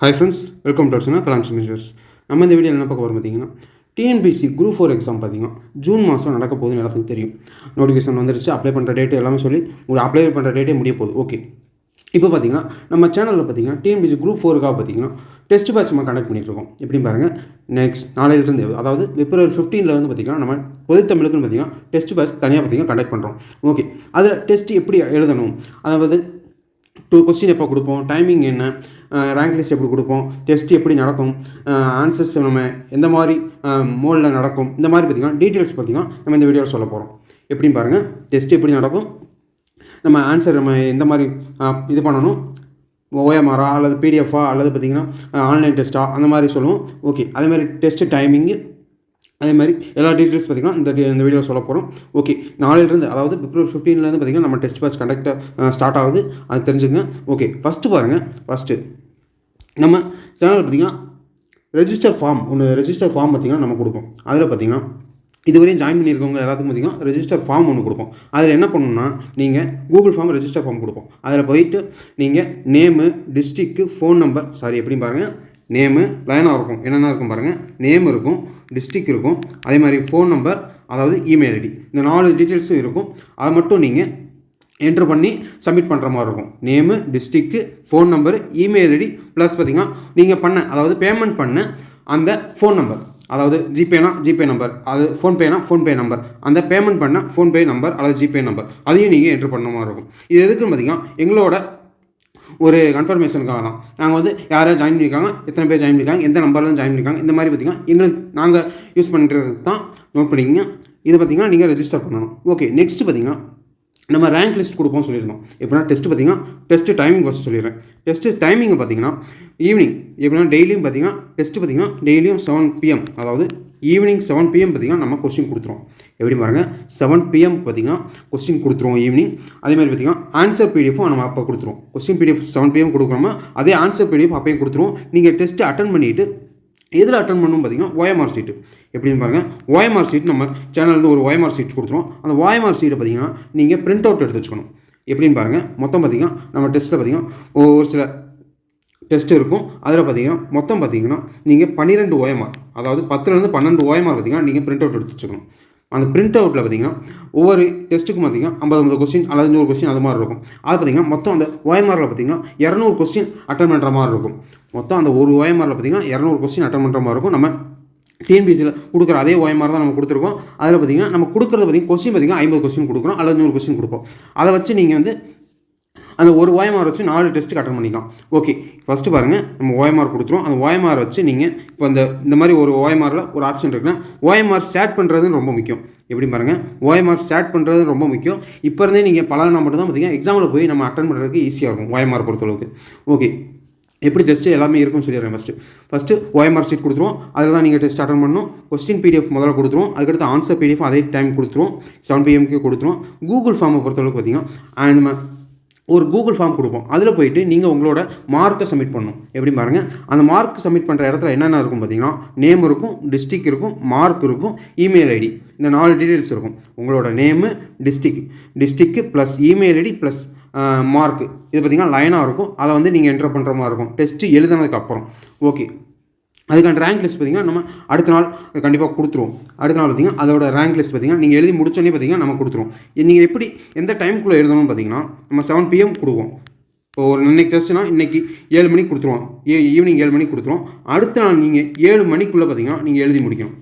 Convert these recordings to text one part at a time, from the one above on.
Hi friends welcome to Archana Kalam musers நம்ம இந்த video என்ன பார்க்க போகிறோம் பார்த்தீங்கன்னா டிஎன்பிசி குரூப் ஃபோர் எக்ஸாம் பார்த்தீங்கன்னா ஜூன் மாதம் நடக்க போகுதுன்னு எல்லாத்துக்கும் தெரியும். நோட்டிஃபிகேஷன் வந்துருச்சு அப்ளை பண்ணுற டேட்டு எல்லாமே சொல்லி உங்களுக்கு அப்ளை பண்ணுற டேட்டே முடிய போகுது. ஓகே இப்போ பார்த்தீங்கன்னா நம்ம சேனலில் பார்த்தீங்கன்னா டிஎன்பிசி குரூப் ஃபோருக்காக பார்த்தீங்கன்னா டெஸ்ட் பேட்ச் நம்ம கண்டக்ட் பண்ணிட்டு இருக்கோம். எப்படின்னு பாருங்கள் நெக்ஸ்ட் நாளையிலிருந்து அதாவது பிப்ரவரி ஃபிஃப்டீனில் வந்து பார்த்தீங்கன்னா நம்ம பொது தமிழுக்குன்னு பார்த்தீங்கன்னா டெஸ்ட் பேட்ச் தனியாக பார்த்தீங்கன்னா கண்டக்ட் பண்ணுறோம் ஓகே அதில் டெஸ்ட் எப்படி எழுதணும்? அதாவது டூ கொஸ்டின் எப்போ கொடுப்போம்? டைமிங் என்ன? ரேங்க் லிஸ்ட் எப்படி கொடுப்போம்? டெஸ்ட் எப்படி நடக்கும்? ஆன்சர்ஸ் நம்ம எந்த மாதிரி மோலில் நடக்கும்? இந்த மாதிரி பார்த்திங்கன்னா டீட்டெயில்ஸ் பார்த்தீங்கன்னா நம்ம இந்த வீடியோவில் சொல்ல போகிறோம் எப்படின்னு பாருங்கள் டெஸ்ட் எப்படி நடக்கும்? நம்ம ஆன்சர் நம்ம எந்த மாதிரி இது பண்ணணும்? ஓஎம்ஆரா அல்லது பிடிஎஃபா அல்லது பார்த்தீங்கன்னா ஆன்லைன் டெஸ்ட்டா அந்த மாதிரி சொல்லுவோம். ஓகே அதே மாதிரி டைமிங்கு அதே மாதிரி எல்லா டீட்டெயில்ஸ் பார்த்தீங்கன்னா இந்த இந்த வீடியோவில் சொல்ல போகிறோம் ஓகே நாளையிலிருந்து அதாவது பிப்ரவரி ஃபிஃப்டீன்லேருந்து பார்த்தீங்கன்னா நம்ம டெஸ்ட் பேட்ச் கண்டக்டாக ஸ்டார்ட் ஆகுது. அது தெரிஞ்சுங்க. ஓகே ஃபஸ்ட்டு பாருங்கள் ஃபஸ்ட்டு நம்ம சேனல் பார்த்தீங்கன்னா ரெஜிஸ்டர் ஃபார்ம் ஒன்று ரெஜிஸ்டர் ஃபார்ம் பார்த்தீங்கன்னா நம்ம கொடுப்போம். அதில் பார்த்தீங்கன்னா இதுவரையும் ஜாயின் பண்ணியிருக்கவங்க எல்லாத்துக்கும் பார்த்தீங்கன்னா ரெஜிஸ்டர் ஃபார்ம் ஒன்று கொடுப்போம். அதில் என்ன பண்ணணும்னா நீங்கள் கூகுள் ஃபார்ம் ரெஜிஸ்டர் ஃபார்ம் கொடுப்போம். அதில் போயிட்டு நீங்கள் name district phone number sorry எப்படி பாருங்கள் நேமு லைனாக இருக்கும். என்னென்ன இருக்கும் பாருங்கள் நேம் இருக்கும் டிஸ்ட்ரிக் இருக்கும் அதே மாதிரி ஃபோன் நம்பர் அதாவது இமெயில் ஐடி இந்த நாலு டீட்டெயில்ஸும் இருக்கும். அதை மட்டும் நீங்கள் என்ட்ரு பண்ணி சப்மிட் பண்ணுற மாதிரி இருக்கும். Name district phone number email ID plus பார்த்தீங்கன்னா நீங்கள் பண்ண அதாவது பேமெண்ட் பண்ண அந்த ஃபோன் நம்பர் அதாவது ஜிபேனா ஜிபே நம்பர் அது ஃபோன்பேனா ஃபோன்பே நம்பர் அந்த பேமெண்ட் பண்ண ஃபோன்பே நம்பர் அல்லது ஜிபே நம்பர் அதையும் நீங்கள் என்ட்ரு பண்ண மாதிரி இருக்கும். இது எதுக்குன்னு பார்த்தீங்கன்னா எங்களோட ஒரு கன்ஃபர்மேஷனுக்காக தான். நாங்கள் வந்து யாராவது ஜாயின் பண்ணியிருக்காங்க எத்தனை பேர் ஜாயின் பண்ணியிருக்காங்க எந்த நம்பர்லாம் ஜாயின் பண்ணியிருக்காங்க இந்த மாதிரி பார்த்தீங்கன்னா எங்களுக்கு நாங்கள் யூஸ் பண்ணுறதுக்கு தான் நோட் பண்ணிக்கிங்க. இதை பார்த்தீங்கன்னா நீங்கள் ரெஜிஸ்டர் பண்ணணும். ஓகே நெக்ஸ்ட் பார்த்தீங்கன்னா நம்ம ரேங்க் லிஸ்ட் கொடுப்போம் சொல்லியிருந்தோம். எப்படின்னா டெஸ்ட் பார்த்தீங்கன்னா டெஸ்ட்டு டைமிங் ஃபஸ்ட் சொல்லிடுறேன். டெஸ்ட்டு டைமிங் பார்த்தீங்கன்னா ஈவினிங் எப்படின்னா டெய்லியும் பார்த்தீங்கன்னா டெஸ்ட் பார்த்தீங்கன்னா டெய்லியும் செவன் பிஎம் அதாவது ஈவினிங் செவன் பிஎம் பார்த்தீங்கன்னா நம்ம கொஸ்டின் கொடுத்துருவோம். எப்படி பாருங்க செவன் பிஎம் பார்த்தீங்கன்னா கொஸ்டின் கொடுத்துருவோம் ஈவினிங் அதே மாதிரி பார்த்தீங்கன்னா ஆன்சர் பிடிஎஃபும் நம்ம அப்போ கொடுத்துருவோம். கொஸ்டின் பிடிஎஃப் செவன் பிஎம் கொடுக்குறோமா அதே ஆன்சர் பிடிஎஃப் அப்பையும் கொடுத்துருவோம். நீங்கள் டெஸ்ட்டு அட்டன் பண்ணிவிட்டு எதில் அட்டன் பண்ணணும் பார்த்தீங்கன்னா ஓஎம்ஆர் சீட்டு எப்படின்னு பாருங்கள் ஓஎம்ஆர் சீட் நம்ம சேனல்லேருந்து ஒரு ஓஎம்ஆர் சீட் கொடுத்துருவோம். அந்த ஓஎம்ஆர் சீட்டை பார்த்தீங்கன்னா நீங்கள் பிரிண்ட் அவுட் எடுத்து வச்சுக்கணும். எப்படின்னு பாருங்கள் மொத்தம் பார்த்தீங்கன்னா நம்ம டெஸ்ட்டில் பார்த்தீங்கன்னா ஒரு சில டெஸ்ட் இருக்கும். அதில் பார்த்தீங்கன்னா மொத்தம் பார்த்தீங்கன்னா நீங்கள் பன்னிரெண்டு ஓஎம்ஆர் அதாவது பத்துலேருந்து பன்னெண்டு ஓஎம்ஆர் பார்த்தீங்கன்னா நீங்கள் பிரிண்ட் அவுட் எடுத்து வச்சுக்கணும். அந்த பிரிண்ட் அவுட்டில் பார்த்தீங்கன்னா ஒவ்வொரு டெஸ்ட்டுக்கும் பார்த்தீங்கன்னா ஐம்பது ஐம்பது கொஸ்டின் அல்லது நூறு கொஸ்டின் அது மாதிரி இருக்கும். அது பார்த்தீங்கன்னா மொத்தம் அந்த ஓஎம்ஆரில் பார்த்தீங்கன்னா இரநூறு கொஸ்டின் அட்டன் பண்ணுற மாதிரி இருக்கும். மொத்தம் அந்த ஒரு ஓஎம்ஆரில் பார்த்தீங்கன்னா இரநூறு கொஸ்டின் அட்டன் பண்ணுற மாதிரி இருக்கும். நம்ம டிஎன்பிசியில் கொடுக்குற அதே ஓஎம்ஆர் தான் நம்ம கொடுத்துருக்கோம். அதில் பார்த்தீங்கன்னா நம்ம கொடுக்குறது பார்த்தீங்கன்னா கொஸ்டின் பார்த்தீங்கன்னா ஐம்பது கொஸ்டின் கொடுக்குறோம் அல்லது நூறு கொஸ்டின் கொடுப்போம். அதை வச்சு நீங்கள் வந்து அந்த ஒரு ஓஎம்ஆர் வச்சு நாலு டெஸ்ட்டுக்கு அட்டன் பண்ணிக்கலாம். ஓகே ஃபஸ்ட்டு பாருங்கள் நம்ம ஓஎம்ஆர் கொடுத்துருவோம். அந்த ஓஎம்ஆர் வச்சு நீங்கள் இப்போ இந்த இந்த மாதிரி ஒரு ஓஎம்ஆரில் ஒரு ஆப்ஷன் இருக்குன்னா ஓஎம்ஆர் சேட் பண்ணுறது ரொம்ப முக்கியம். எப்படி பாருங்கள் ஓஎம்ஆர் சேட் பண்ணுறது ரொம்ப முக்கியம். இப்போ இருந்தே நீங்கள் பழகினா மட்டும் தான் பார்த்தீங்கன்னா எக்ஸாமில் போய் நம்ம அட்டன் பண்ணுறதுக்கு ஈஸியாக இருக்கும் ஓஎம்ஆர் பொறுத்தளவுக்கு. ஓகே எப்படி டெஸ்ட்டு எல்லாமே இருக்கும்னு சொல்லிடுறேன் ஃபஸ்ட்டு ஃபஸ்ட்டு ஓஎம்ஆர் சீட் கொடுத்துருவோம். அதில் தான் நீங்கள் டெஸ்ட் அட்டன் பண்ணணும். கொஸ்டின் பிடிஎஃப் முதல்ல கொடுத்துருவோம். அதுக்கடுத்து ஆன்சர் பிடிஎஃப் அதே டைம் கொடுத்துருவோம். செவன் பிஎம்க்கு கொடுத்துருவோம். கூகுள் ஃபார்மை பொறுத்தளவுக்கு பார்த்தீங்கன்னா நம்ம ஒரு கூகுள் ஃபார்ம் கொடுப்போம். அதில் போயிட்டு நீங்கள் உங்களோட மார்க்கை சப்மிட் பண்ணணும். எப்படி பாருங்கள் அந்த மார்க் சப்மிட் பண்ணுற இடத்துல என்னென்ன இருக்கும் பார்த்தீங்கன்னா நேம் இருக்கும் டிஸ்ட்ரிக் இருக்கும் மார்க் இருக்கும் இமெயில் ஐடி இந்த நாலு டீட்டெயில்ஸ் இருக்கும். உங்களோட name district district plus email ID plus mark இது பார்த்தீங்கன்னா லைனாக இருக்கும். அதை வந்து நீங்கள் என்டர் பண்ணுற மாதிரி இருக்கும். டெஸ்ட்டு எழுதுனதுக்கு அப்புறம். ஓகே அதுக்கான ரேங்க் லிஸ்ட் பார்த்தீங்கன்னா நம்ம அடுத்த நாள் கண்டிப்பாக கொடுத்துருவோம். அடுத்த நாள் பார்த்தீங்கன்னா அதோட ரேங்க் லிஸ்ட் பார்த்தீங்கன்னா நீங்கள் எழுதி முடிச்சோன்னே பார்த்தீங்கன்னா நம்ம கொடுத்துருவோம். நீங்கள் எப்படி எந்த டைமுக்குள்ளே எழுதணும்னு பார்த்தீங்கன்னா நம்ம செவன் பிஎம் கொடுவோம் இப்போ ஒரு இன்னைக்கு டெஸ்ட்னா இன்றைக்கி ஏழு மணிக்கு கொடுத்துருவோம். ஏ ஈவினிங் ஏழு மணிக்கு கொடுத்துருவோம். அடுத்த நாள் நீங்கள் ஏழு மணிக்குள்ளே பார்த்தீங்கன்னா நீங்கள் எழுதி முடிக்கணும்.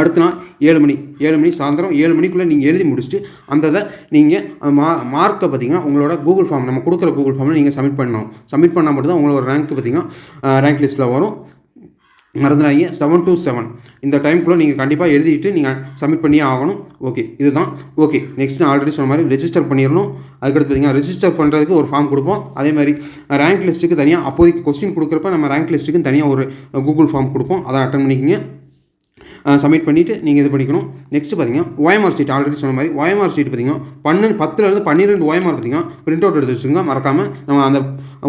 அடுத்த நாள் ஏழு மணி ஏழு மணி சாயந்தரம் ஏழு மணிக்குள்ளே நீங்கள் எழுதி முடிச்சுட்டு அந்த இதை நீங்கள் மா மார்க்கை பார்த்தீங்கன்னா உங்களோட கூகுள் ஃபார்ம் நம்ம கொடுக்குற கூகுள் ஃபார்மில் நீங்கள் சப்மிட் பண்ணணும். சப்மிட் பண்ணால் மட்டும் தான் உங்களோட ரேங்க் பார்த்தீங்கன்னா ரேங்க் லிஸ்ட்டில் வரும். மறந்துடாதீங்க. செவன் டூ செவன் இந்த டைம்குள்ளே நீங்கள் கண்டிப்பாக எழுதிட்டு நீங்கள் சப்மிட் பண்ணியே ஆகணும். ஓகே இதுதான். ஓகே நெக்ஸ்ட் நான் ஆல்ரெடி சொன்ன மாதிரி ரெஜிஸ்டர் பண்ணிடணும் அதுக்கடுத்து பார்த்தீங்கன்னா ரெஜிஸ்டர் பண்ணுறதுக்கு ஒரு ஃபார்ம் கொடுப்போம். அதே மாதிரி ரேங்க் லிஸ்ட்டுக்கு தனியாக அப்போதைக்கு கொஸ்டின் கொடுக்குறப்ப நம்ம ரேங்க் லிஸ்ட்டுக்கு தனியாக ஒரு கூகுள் ஃபார்ம் கொடுப்போம். அதை அட்டன் பண்ணிக்கோங்க. சப்மிட் பண்ணிவிட்டு நீங்கள் இது பண்ணிக்கணும். நெக்ஸ்ட் பார்த்தீங்கன்னா ஓஎம்ஆர் சீட் ஆல்ரெடி சொன்ன மாதிரி ஓஎம்ஆர் சீட் பார்த்தீங்கன்னா பன்னெண்டு பத்துலேருந்து பன்னிரெண்டு ஓஎம்ஆர் பார்த்தீங்கன்னா பிரிண்ட் அவுட் எடுத்து வச்சுங்க மறக்காமல் நம்ம அந்த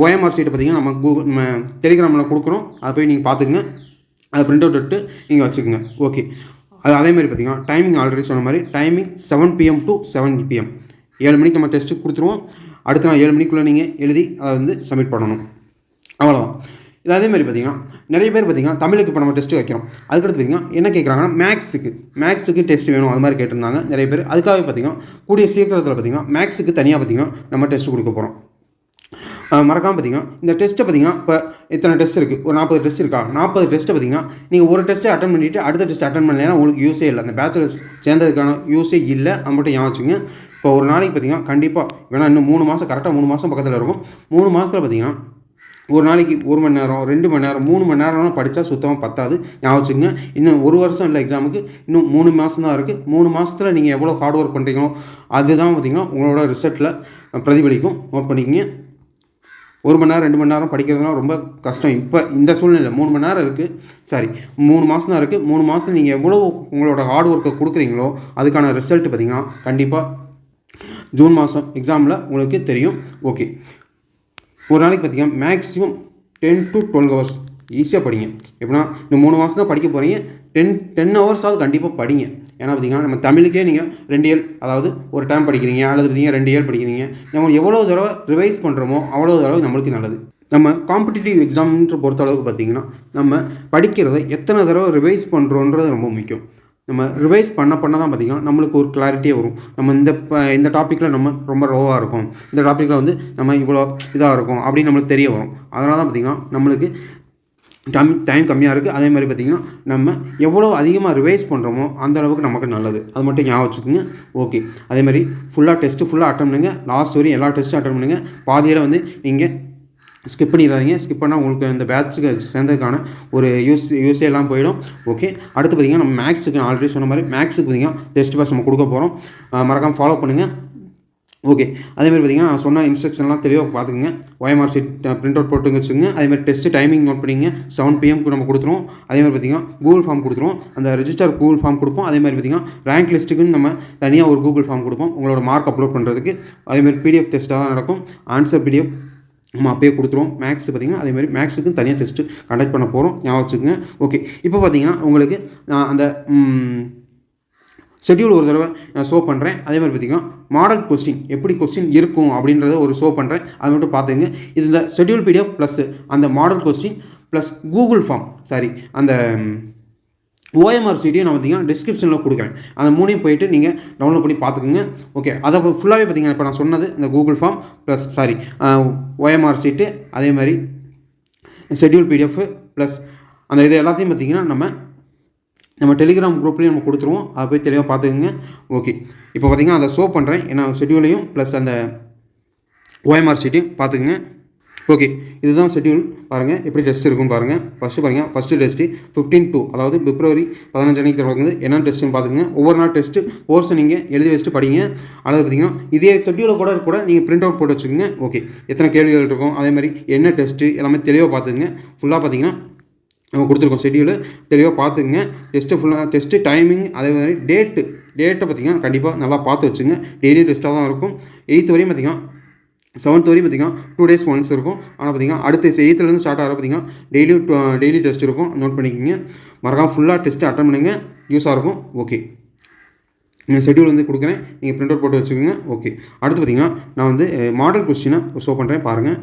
ஓஎம்ஆர் சீட்டை பார்த்தீங்கன்னா நம்ம கூகுள் நம்ம டெலிகிராமில் கொடுக்குறோம். அதை போய் நீங்கள் பார்த்துக்குங்க அதை பிரிண்ட் அவுட் எடுத்து நீங்கள் வச்சுக்கோங்க. ஓகே அது அதே மாதிரி பார்த்தீங்கன்னா டைமிங் ஆல்ரெடி சொன்ன மாதிரி timing seven PM to seven PM ஏழு மணிக்கு நம்ம டெஸ்ட்டு கொடுத்துருவோம். அடுத்த நாள் ஏழு மணிக்குள்ளே நீங்கள் எழுதி அதை வந்து சப்மிட் பண்ணணும். அவ்வளோதான் இது அதே மாதிரி பார்த்தீங்கன்னா நிறைய பேர் பார்த்தீங்கன்னா தமிழுக்கு இப்போ நம்ம டெஸ்ட்டு வைக்கிறோம். அதுக்கடுத்து பார்த்தீங்கன்னா என்ன கேட்குறாங்கன்னா மேக்ஸுக்கு மேக்ஸுக்கு டெஸ்ட் வேணும். அது மாதிரி கேட்டிருந்தாங்க நிறைய பேர். அதுக்காக பார்த்தீங்கன்னா கூடிய சீக்கிரத்தில் பார்த்தீங்கன்னா மேக்ஸுக்கு தனியாக பார்த்தீங்கன்னா நம்ம டெஸ்ட் கொடுக்க போகிறோம் மறக்காமல் பார்த்தீங்கன்னா இந்த டெஸ்ட்டை பார்த்தீங்கன்னா இப்போ இத்தனை டெஸ்ட் இருக்குது ஒரு நாற்பது டெஸ்ட் இருக்கா? நாற்பது டெஸ்ட்டை பார்த்தீங்கன்னா நீங்கள் ஒரு டெஸ்ட்டை அட்டன் பண்ணிவிட்டு அடுத்த டெஸ்ட் அட்டன் பண்ணலைன்னா உங்களுக்கு யூஸே இல்லை. அந்த பேச்சுலர்ஸ் சேர்ந்ததுக்கான யூஸே இல்லை. அது மட்டும் வச்சுங்க? இப்போ ஒரு நாளைக்கு பார்த்தீங்கன்னா கண்டிப்பாக வேணா இன்னும் மூணு மாதம் கரெக்டாக மூணு மாதம் பக்கத்தில் இருக்கும். மூணு மாதத்தில் பார்த்தீங்கன்னா ஒரு நாளைக்கு ஒரு மணி நேரம் ரெண்டு மணி நேரம் மூணு மணி நேரம்லாம் படித்தா சுத்தமாக பத்தாது. ஞாபகம் வச்சுங்க இன்னும் ஒரு வருஷம் இல்லை எக்ஸாமுக்கு இன்னும் மூணு மாதம் தான் இருக்குது மூணு மாதத்தில் நீங்கள் எவ்வளோ ஹார்ட் ஒர்க் பண்ணுறீங்களோ அதுதான் பார்த்தீங்கன்னா உங்களோட ரிசல்ட்டில் பிரதிபலிக்கும். நோட் பண்ணிக்கங்க. ஒரு மணி நேரம் ரெண்டு மணி நேரம் படிக்கிறதுலாம் ரொம்ப கஷ்டம். இப்போ இந்த சூழ்நிலை மூணு மணி நேரம் இருக்குது சாரி மூணு மாதம் தான் இருக்குது மூணு மாதத்தில் நீங்கள் எவ்வளோ உங்களோட ஹார்ட் ஒர்க்கை கொடுக்குறீங்களோ அதுக்கான ரிசல்ட் பார்த்தீங்கன்னா கண்டிப்பாக ஜூன் மாதம் எக்ஸாமில் உங்களுக்கு தெரியும். ஓகே ஒரு நாளைக்கு பார்த்தீங்கன்னா maximum ten to twelve hours ஈஸியாக படிங்க. எப்படின்னா இந்த மூணு மாதம் தான் படிக்க போகிறீங்க டென் டென் ஹவர்ஸாவது கண்டிப்பாக படிங்க. ஏன்னா பார்த்தீங்கன்னா நம்ம தமிழுக்கே நீங்கள் ரெண்டு இயல் அதாவது ஒரு டைம் படிக்கிறீங்க அல்லது பார்த்தீங்கன்னா ரெண்டு இயல் படிக்கிறீங்க. நம்ம எவ்வளோ தடவை ரிவைஸ் பண்ணுறோமோ அவ்வளோ தடவை நம்மளுக்கு நல்லது. நம்ம காம்படிட்டிவ் எக்ஸாம்ன்ற பொறுத்த அளவுக்கு பார்த்தீங்கன்னா நம்ம படிக்கிறத எத்தனை தடவை ரிவைஸ் பண்ணுறோன்றது ரொம்ப முக்கியம். நம்ம ரிவைஸ் பண்ண பண்ண தான் பார்த்திங்கன்னா நம்மளுக்கு ஒரு கிளாரிட்டியே வரும். நம்ம இந்த இந்த டாப்பிக்கில் நம்ம ரொம்ப லோவாக இருக்கும். இந்த டாப்பிக்கில் வந்து நம்ம இவ்வளோ இதாக இருக்கும் அப்படின்னு நம்மளுக்கு தெரிய வரும். அதனால தான் பார்த்திங்கன்னா நம்மளுக்கு டைம் டைம் கம்மியாக இருக்குது அதே மாதிரி பார்த்திங்கன்னா நம்ம எவ்வளோ அதிகமாக ரிவைஸ் பண்ணுறோமோ அந்த அளவுக்கு நமக்கு நல்லது. அது மட்டும் ஞாபகம் வச்சுக்கோங்க. ஓகே அதே மாதிரி ஃபுல்லாக டெஸ்ட்டு ஃபுல்லாக அட்டன் பண்ணுங்கள் லாஸ்ட் வரையும் எல்லா டெஸ்ட்டும் அட்டன் பண்ணுங்கள் பாதியில் வந்து நீங்கள் ஸ்கிப் பண்ணிடாதீங்க. ஸ்கிப் பண்ணால் உங்களுக்கு இந்த பேட்சுக்கு சேர்ந்ததுக்கான ஒரு யூஸ் யூஸே எல்லாம் போயிடும். ஓகே அடுத்து பார்த்திங்கன்னா நம்ம மேக்ஸுக்கு நான் ஆல்ரெடி சொன்ன மாதிரி மேக்ஸுக்கு பார்த்திங்கன்னா டெஸ்ட் பாஸ் நம்ம கொடுக்க போகிறோம் மறக்காமல் ஃபாலோ பண்ணுங்கள் ஓகே அதேமாதிரி பார்த்தீங்கன்னா நான் சொன்ன இன்ஸ்ட்ரக்ஷன்லாம் தெளிவாக பார்த்துக்குங்க ஒயம்ஆர் சீட் பிரிண்ட் அவுட் போட்டு வச்சுங்க அதேமாதிரி டெஸ்ட் டைமிங் நோட் பண்ணிங்க. செவன் பிஎம்க்கு நம்ம கொடுத்துருவோம். அதேமாதிரி பார்த்தீங்கன்னா கூகுள் ஃபார்ம் கொடுத்துருவோம். அந்த ரெஜிஸ்டர் கூகுள் ஃபார்ம் கொடுப்போம். அதேமாதிரி பார்த்தீங்கன்னா ரேங்க் லிஸ்ட்டுக்குன்னு நம்ம தனியாக ஒரு கூகுள் ஃபார்ம் கொடுப்போம். உங்களோட மார்க் அப்லோட் பண்ணுறதுக்கு அதேமாதிரி பிடிஎஃப் டெஸ்ட்டாக தான் நடக்கும். ஆன்சர் பிடிஎஃப் நம்ம அப்பயே கொடுத்துருவோம். மேக்ஸ் பார்த்திங்கன்னா அதேமாதிரி மேக்ஸுக்கும் தனியாக டெஸ்ட்டு கண்டக்ட் பண்ண போகிறோம் ஞாபகம் வச்சுக்கோங்க. ஓகே இப்போ பார்த்தீங்கன்னா உங்களுக்கு அந்த ஷெட்யூல் ஒரு தடவை நான் ஷோ பண்ணுறேன் அதே மாதிரி பார்த்திங்கன்னா மாடல் கொஸ்டின் எப்படி கொஸ்டின் இருக்கும் அப்படின்றத ஒரு ஷோ பண்ணுறேன் அதை மட்டும் பார்த்துங்க இது இந்த ஷெட்யூல் பிடிஎஃப் ப்ளஸ் அந்த model question plus Google form sorry அந்த ஓஎம்ஆர் சீட்டையும் நான் பார்த்தீங்கன்னா டிஸ்கிரிப்ஷனில் கொடுக்குறேன். அந்த மூணையும் போயிட்டு நீங்கள் டவுன்லோட் பண்ணி பார்த்துக்குங்க. ஓகே அதை ஃபுல்லாகவே பார்த்தீங்கன்னா இப்போ நான் சொன்னது இந்த Google form plus sorry OMR sheet அதே மாதிரி ஷெட்யூல் பிடிஎஃப் ப்ளஸ் அந்த இது எல்லாத்தையும் பார்த்தீங்கன்னா நம்ம நம்ம டெலிகிராம் குரூப்லேயும் நம்ம கொடுத்துருவோம். அதை போய் தெளிவாக பார்த்துக்குங்க. ஓகே இப்போ பார்த்தீங்கன்னா அதை ஷோ பண்ணுறேன் ஏன்னா ஷெட்யூலையும் ப்ளஸ் அந்த ஓஎம்ஆர் சீட்டையும் பார்த்துக்குங்க. ஓகே இதுதான் ஷெட்யூல் பாருங்கள் எப்படி டெஸ்ட் இருக்கும் பாருங்கள் ஃபஸ்ட்டு பாருங்கள் ஃபஸ்ட்டு டெஸ்ட்டு ஃபிஃப்டீன் டூ அதாவது பிப்ரவரி பதினஞ்சு அன்றைக்கி தொடங்குது. என்ன டெஸ்ட்டுன்னு பார்த்துங்க ஒவ்வொரு நாள் டெஸ்ட்டு கோர்ஸை நீங்கள் எழுதி வச்சுட்டு படிங்க. அல்லது பார்த்தீங்கன்னா இதே ஷெட்யூலில் கூட கூட நீங்கள் பிரிண்ட் அவுட் போட்டு வச்சுக்கோங்க. ஓகே எத்தனை கேள்விகள் இருக்கும்? அதே மாதிரி என்ன டெஸ்ட்டு எல்லாமே தெளிவாக பார்த்துங்க ஃபுல்லாக பார்த்தீங்கன்னா நம்ம கொடுத்துருக்கோம் ஷெட்யூலு தெளிவாக பார்த்துக்குங்க. டெஸ்ட்டு ஃபுல்லாக டெஸ்ட்டு டைமிங் அதே மாதிரி டேட்டு டேட்டை பார்த்திங்கன்னா கண்டிப்பாக நல்லா பார்த்து வச்சுங்க. டெய்லி டெஸ்ட்டாக தான் இருக்கும். எயித்து வரையும் பார்த்திங்கன்னா செவன்த் வரையும் பார்த்திங்கன்னா டூ டேஸ் ஒன்ஸ் இருக்கும். ஆனால் பார்த்திங்கன்னா அடுத்த எயித்துலேருந்து ஸ்டார்ட் ஆகிற பார்த்திங்கன்னா டெய்லி டெய்லி uh, டெஸ்ட் இருக்கும். நோட் பண்ணிக்கோங்க. மறக்காமல் ஃபுல்லாக டெஸ்ட்டு அட்டன் பண்ணுங்க. யூஸாக இருக்கும். ஓகே நீங்கள் ஷெடியூல் வந்து கொடுக்குறேன். நீங்கள் பிரிண்ட் அவுட் போட்டு வச்சுக்கோங்க. ஓகே அடுத்து பார்த்திங்கன்னா நான் வந்து eh, மாடல் கொஸ்டினை ஷோ பண்ணுறேன் பாருங்கள்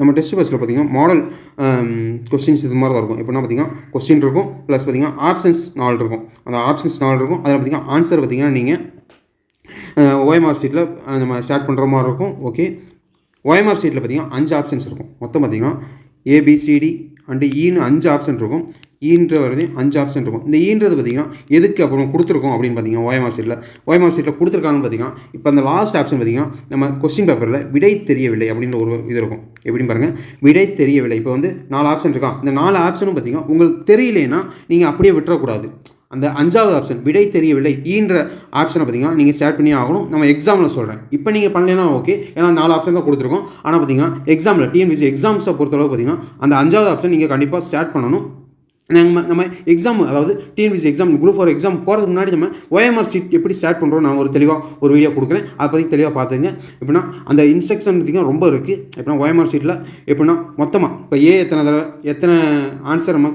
நம்ம டெஸ்ட் பேஸில் பார்த்தீங்கன்னா மாடல் கொஸ்டின்ஸ் இது மாதிரி தான் இருக்கும். எப்படின்னா பார்த்தீங்கன்னா கொஸ்டின் இருக்கும் ப்ளஸ் பார்த்தீங்கன்னா ஆப்ஷன்ஸ் நாலு இருக்கும். அந்த ஆப்ஷன்ஸ் நாலு இருக்கும். அதில் பார்த்தீங்கன்னா ஆன்சர் பார்த்தீங்கன்னா நீங்கள் ஓஎம்ஆர் சீட்டில் நம்ம ஸ்டார்ட் பண்ணுற மாதிரி இருக்கும். ஓகே ஓஎம்ஆர் சீட்டில் பார்த்தீங்கன்னா அஞ்சு ஆப்ஷன்ஸ் இருக்கும். மொத்தம் பார்த்தீங்கன்னா A B C D and ஈன்னு e அஞ்சு ஆப்ஷன் இருக்கும். ஈன்ற வரதையும் அஞ்சு ஆப்ஷன் இருக்கும். இந்த ஈன்றது பார்த்தீங்கன்னா எதுக்கு அப்புறம் கொடுத்துருக்கோம் அப்படின்னு பார்த்தீங்கன்னா ஓஎம்ஆர் சீட்டில் ஓஎம்ஆர் சீட்டில் கொடுத்துருக்காங்கன்னு பார்த்தீங்கன்னா இப்போ அந்த லாஸ்ட் ஆப்ஷன் பார்த்திங்கன்னா நம்ம கொஸ்டின் பேப்பரில் விடை தெரியவில்லை அப்படின்ற ஒரு இது இருக்கும். எப்படின்னு பாருங்கள் விடை தெரியவில்லை. இப்போ வந்து நாலு ஆப்ஷன் இருக்கான் இந்த நாலு ஆப்ஷனும் பார்த்தீங்கன்னா உங்களுக்கு தெரியலைன்னா நீங்கள் அப்படியே விட்டுறக்கூடாது. அந்த அஞ்சாவது ஆப்ஷன் விடை தெரியவில்லை ஈன்ற ஆப்ஷனை பார்த்தீங்கன்னா நீங்கள் ஸ்டார்ட் பண்ணி ஆகணும். நம்ம எக்ஸாமில் சொல்கிறேன் இப்போ நீங்கள் பண்ணலைன்னா ஓகே ஏன்னா நாலு ஆப்ஷன் தான் கொடுத்துருக்கோம். ஆனால் பார்த்தீங்கன்னா எக்ஸாமில் டிஎன்பிசி எக்ஸாம்ஸை பொறுத்தளவு பார்த்தீங்கன்னா அந்த அஞ்சாவது ஆப்ஷன் நீங்கள் கண்டிப்பாக ஸ்டார்ட் பண்ணணும். நம்ம நம்ம எக்ஸாம் அதாவது TNPSC exam group four exam போகிறதுக்கு முன்னாடி நம்ம ஓஎம்ஆர் சீட் எப்படி ஸ்டார்ட் பண்ணுறோம் நான் ஒரு தெளிவாக ஒரு வீடியோ கொடுக்குறேன். அதை பற்றி தெளிவாக பார்த்துங்க எப்படின்னா அந்த இன்ஸ்ட்ரக்ஷன் பார்த்திங்கன்னா ரொம்ப இருக்குது எப்படின்னா ஓஎம்ஆர் சீட்டில் எப்படின்னா மொத்தமாக இப்போ ஏ எத்தனை தடவை எத்தனை ஆன்சர் நம்ம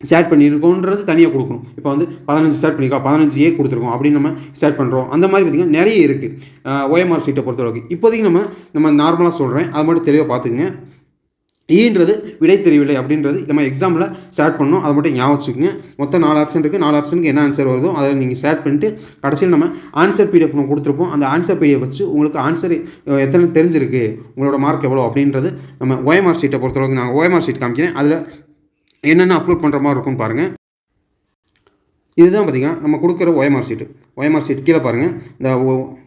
ஸ்டார்ட் பண்ணியிருக்கோன்றது தனியாக கொடுக்கணும். இப்போ வந்து பதினஞ்சு ஸ்டார்ட் பண்ணியிருக்கோம். பதினஞ்சு ஏ கொடுத்துருக்கோம் அப்படின்னு நம்ம ஸ்டார்ட் பண்ணுறோம் அந்த மாதிரி பார்த்திங்கன்னா நிறைய இருக்குது ஓஎம்ஆர் சீட்டை பொறுத்தளவுக்கு. இப்போதைக்கு நம்ம நம்ம நார்மலாக சொல்கிறேன் அது மட்டும் தெளிவாக பார்த்துக்குங்க. ஈன்றது விடை தெரியவில்லை அப்படின்றது நம்ம எக்ஸாமில் சேட் பண்ணணும். அதை மட்டும் ஞாபகம் வச்சுக்கோங்க. மொத்தம் நாலு ஆப்ஷன் இருக்குது நாலு ஆப்ஷனுக்கு என்ன ஆன்சர் வருதோ அதை நீங்கள் சேட் பண்ணிட்டு கடைசியில் நம்ம ஆன்சர் பிடிஎஃப் நம்ம கொடுத்துருப்போம். அந்த ஆன்சர் பிடிஎஃப் வச்சு உங்களுக்கு ஆன்சர் எத்தனை தெரிஞ்சிருக்கு உங்களோட மார்க் எவ்வளோ அப்படின்றது நம்ம ஓஎம்ஆர் ஷீட்டை பொறுத்தளவுக்கு நான் ஓஎம்ஆர் ஷீட் காமிக்கிறேன். அதில் என்னென்ன அப்லோட் பண்ணுற மாதிரி இருக்கும்னு பாருங்கள் இதுதான் பார்த்தீங்கன்னா நம்ம கொடுக்குற ஓஎம்ஆர் சீட்டு ஓஎம்ஆர் சீட் கீழே பாருங்கள் இந்த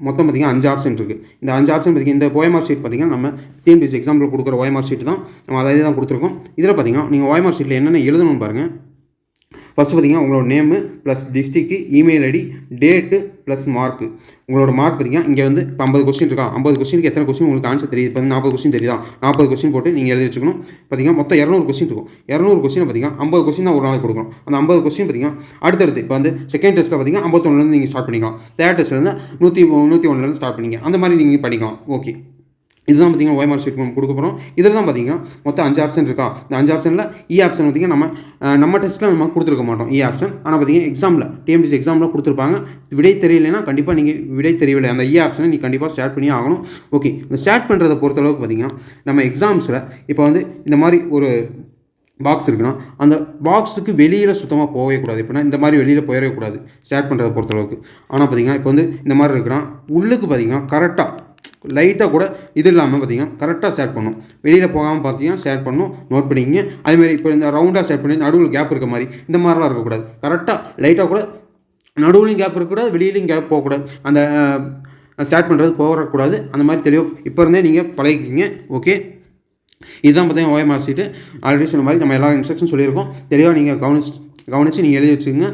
மொத்தம் பார்த்தீங்கன்னா அஞ்சு ஆப்ஷன் இருக்குது இந்த அஞ்சு ஆப்ஷன் பார்த்தீங்கன்னா இந்த OMR சீட் பார்த்தீங்கன்னா நம்ம டிஎன்பிசி எக்ஸாம்பிள் கொடுக்குற OMR சீட்டு தான் நம்ம அதை தான் கொடுத்துருக்கோம். இதில் பார்த்தீங்கன்னா நீங்கள் OMR சீட்டில் என்னென்ன எழுதணும்னு பாருங்கள் ஃபஸ்ட்டு பார்த்தீங்கன்னா உங்களோட name plus district email ID date plus mark உங்களோட மார்க் பார்த்தீங்கன்னா இங்கே வந்து இப்போ ஐம்பது கொஸ்டின் இருக்கா? ஐம்பது கொஸ்டினுக்கு எத்தனை கொஸ்டின் உங்களுக்கு ஆன்சர் தெரியுது? இப்போ நாற்பது கொஸ்டின் தெரியுதா? நாற்பது கொஸ்டின் போட்டு நீங்கள் எழுதி வச்சுக்கணும். பார்த்தீங்கன்னா மொத்தம் இரநூறு கொஸ்டின் இருக்கும். இரநூறு கொஸ்டின் பார்த்தீங்கன்னா ஐம்பது கொஸ்டின் தான் ஒரு நாளைக்கு கொடுக்கணும். அந்த ஐம்பது கொஸ்டின் பார்த்தீங்கன்னா அடுத்தடுத்து இப்போ வந்து செகண்ட் டெஸ்ட்டில் பார்த்தீங்கன்னா ஐம்பத்தொன்னுலேருந்து நீங்கள் ஸ்டார்ட் பண்ணிக்கலாம். தேர்ட் டெஸ்ட்லேருந்து நூற்றி நூற்றி ஒன்றுலேருந்து ஸ்டார்ட் பண்ணிங்க. அந்த மாதிரி நீங்கள் படிக்கலாம். ஓகே இதுதான் பார்த்தீங்கன்னா OMR ஷீட் நம்ம கொடுக்க போகிறோம் இதில் தான் பார்த்தீங்கன்னா மொத்தம் அஞ்சு ஆப்ஷன் இருக்கா? இந்த அஞ்சு ஆப்ஷனில் இ e ஆப்ஷன் பார்த்திங்கன்னா நம்ம நம்ம டெஸ்ட்டில் நம்ம கொடுத்துருக்க மாட்டோம். இ ஆப்ஷன் ஆனால் பார்த்தீங்கன்னா எக்ஸாமில் டிஎம்டிசி எக்ஸாமில் கொடுத்துருப்பாங்க. விடை தெரியலைன்னா கண்டிப்பாக நீங்கள் விடை தெரியவில்லை. அந்த e இ ஆப்ஷனை நீங்கள் கண்டிப்பாக ஸ்டார்ட் பண்ணி ஆகணும். ஓகே இந்த ஸ்டார்ட் பண்ணுறதை பொறுத்தளவுக்கு பார்த்தீங்கன்னா நம்ம எக்ஸாம்ஸில் இப்போ வந்து இந்த மாதிரி ஒரு பாக்ஸ் இருக்குன்னா அந்த பாக்ஸுக்கு வெளியில் சுத்தமாக போகவே கூடாது. எப்படின்னா இந்த மாதிரி வெளியில் போயிடவே கூடாது. ஸ்டார்ட் பண்ணுறதை பொறுத்தளவுக்கு. ஆனால் பார்த்தீங்கன்னா இப்போ வந்து இந்த மாதிரி இருக்குன்னா உள்ளுக்கு பார்த்தீங்கன்னா கரெக்டாக லைட்டாக கூட இது இல்லாமல் பார்த்தீங்கன்னா கரெக்டாக ஷேர் பண்ணும். வெளியில் போகாமல் பார்த்தீங்கன்னா ஷேர் பண்ணும். நோட் பண்ணிக்கிங்க. அதுமாதிரி இப்போ இந்த ரவுண்டாக ஷேர் பண்ணி நடுவில் கேப் இருக்க மாதிரி இந்த மாதிரிலாம் இருக்கக்கூடாது. கரெக்டாக லைட்டாக கூட நடுவுலையும் கேப் இருக்கக்கூடாது வெளியிலையும் கேப் போகக்கூடாது. அந்த ஸ்டார்ட் பண்ணுறது போகக்கூடாது. அந்த மாதிரி தெளிவாக இப்போ இருந்தே நீங்கள் பழகிக்கிங்க. ஓகே இதுதான் பார்த்தீங்கன்னா ஓஎம்ஆர் சீட்டு ஆல்ரெடி சொன்ன மாதிரி நம்ம எல்லா இன்ஸ்ட்ரக்ஷன் சொல்லியிருக்கோம். தெளிவாக நீங்கள் கவனிச்சு கவனித்து நீங்கள் எழுதி வச்சுக்கோங்க.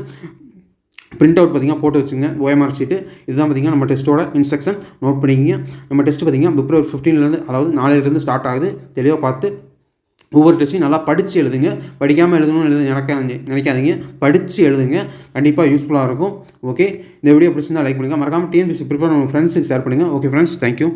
பிரிண்ட் அவுட் பார்த்தீங்கன்னா போட்டு வச்சுங்க. ஓஎம்ஆர் சீட்டு இதுதான் பார்த்தீங்கன்னா நம்ம டெஸ்ட்டோட இன்ஸ்ட்ரக்ஷன் நோட் பண்ணிக்கிங்க. நம்ம டெஸ்ட் பார்த்தீங்கன்னா பிப்ரவரி ஃபிஃப்டீன்லேருந்து அதாவது நாளையிலேருந்து ஸ்டார்ட் ஆகுது. தெளிவாக பார்த்து ஒவ்வொரு டெஸ்ட்டையும் நல்லா படித்து எழுதுங்க. படிக்காமல் எழுதணும்னு எழுத நினைக்காதீங்க நினைக்காதீங்க. படித்து எழுதுங்க. கண்டிப்பாக யூஸ்ஃபுல்லாக இருக்கும். ஓகே இந்த வீடியோ பிடிச்சிருந்தால் லைக் பண்ணுங்கள் மறக்காமல் டிஎன்பிசி ப்ரிப்பேர் உங்கள் ஃப்ரெண்ட்ஸுக்கு ஷேர் பண்ணுங்கள் ஓகே ஃப்ரெண்ட்ஸ் தேங்க்யூ